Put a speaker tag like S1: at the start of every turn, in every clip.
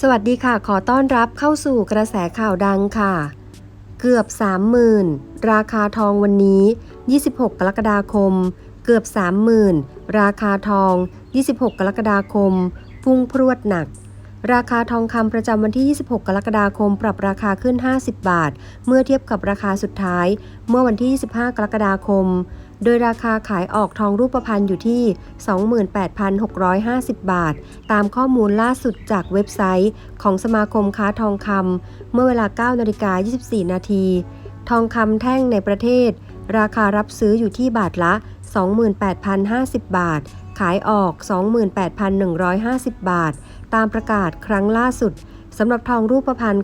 S1: สวัสดีค่ะ ขอต้อนรับเข้าสู่กระแสข่าวดังค่ะ เกือบ 30,000 ราคาทองวันนี้ 26 กรกฎาคม เกือบ 30,000 ราคาทอง 26 กรกฎาคม พุ่งพรวดหนัก ราคาทองคำประจำวันที่ 26 กรกฎาคม ปรับราคาขึ้น 50 บาท เมื่อเทียบกับราคาสุดท้าย เมื่อวันที่ 25 กรกฎาคม โดยราคาขายออกทองรูปพรรณอยู่ที่ 28,650 บาท ตามข้อมูลล่าสุดจากเว็บไซต์ของสมาคมค้าทองคำเมื่อเวลา 9 นาฬิกา 24 นาที ทองคำแท่งในประเทศ ราคารับซื้ออยู่ที่บาทละ 28,050 บาท ขายออก 28,150 บาท ตามประกาศครั้งล่าสุดสำหรับทองรูปพรรณ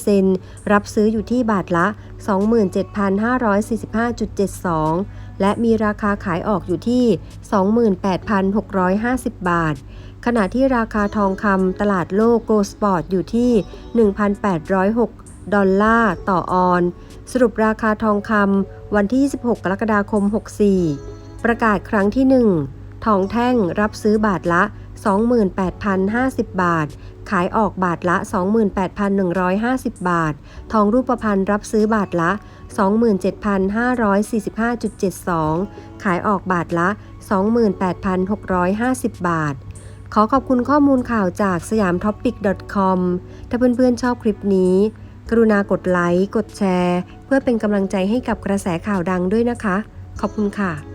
S1: 96.5%รับซื้ออยู่ที่บาทละ 27,545.72 และมีราคาขายออกอยู่ที่ 28,650 บาท ขณะที่ราคาทองคำตลาดโลกโกลสปอร์ตอยู่ที่ 1,806 ดอลลาร์ต่อออน สรุปราคาทองคำวันที่ 26 กรกฎาคม 64 ประกาศครั้งที่ 1 ทองแท่งรับซื้อบาทละ 28,050 บาท ขายออกบาทละ 28,150 บาท ทองรูปพรรณรับซื้อบาทละ 27,545.72 ขายออกบาทละ 28,650 บาทขอขอบคุณข้อมูลข่าวจากสยามท็อปิก .com ถ้าเพื่อนๆชอบคลิปนี้ กรุณากดไลค์ กดแชร์ เพื่อเป็นกำลังใจให้กับกระแสข่าวดังด้วยนะคะ ขอบคุณค่ะ